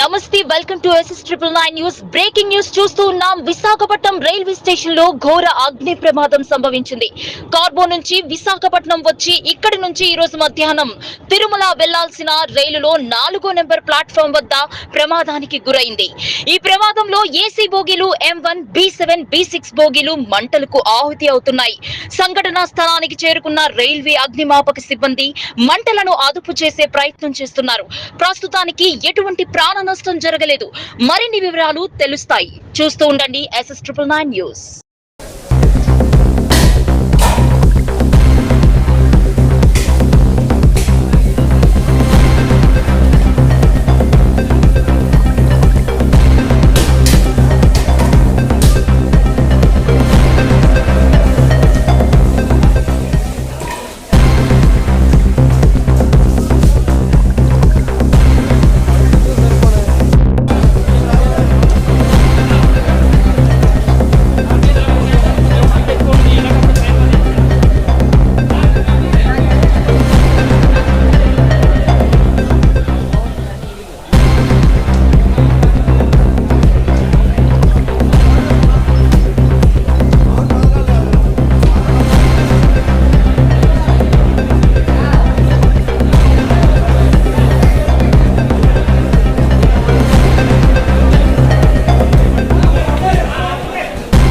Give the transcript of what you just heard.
నమస్తే welcome to SS triple nine news breaking news చూస్తూ ఉన్నాం. విశాఖపట్నం రైల్వే స్టేషన్లో ఘోర అగ్ని ప్రమాదం సంభవించింది. కార్బో నుంచి విశాఖపట్నం వచ్చి ఇక్కడి నుంచి ఈ రోజు మధ్యాహ్నం తిరుమల వెళ్ళాల్సిన రైలులో నాలుగో నెంబర్ ప్లాట్ఫామ్ వద్ద ప్రమాదానికి గురైంది. ఈ ప్రమాదంలో AC బోగీలు M one B seven B six బోగీలు మంటలకు ఆహుతి అవుతున్నాయి. సంఘటనా స్థలానికి చేరుకున్న రైల్వే అగ్నిమాపక సిబ్బంది మంటలను అదుపు చేసే ప్రయత్నం చేస్తున్నారు. ప్రస్తుతానికి ఎటువంటి ప్రాణ నష్టం జరగలేదు. మరిన్ని వివరాలు తెలుస్తాయి. చూస్తూ ఉండండి ఎస్ఎస్ ట్రిపుల్ నైన్ న్యూస్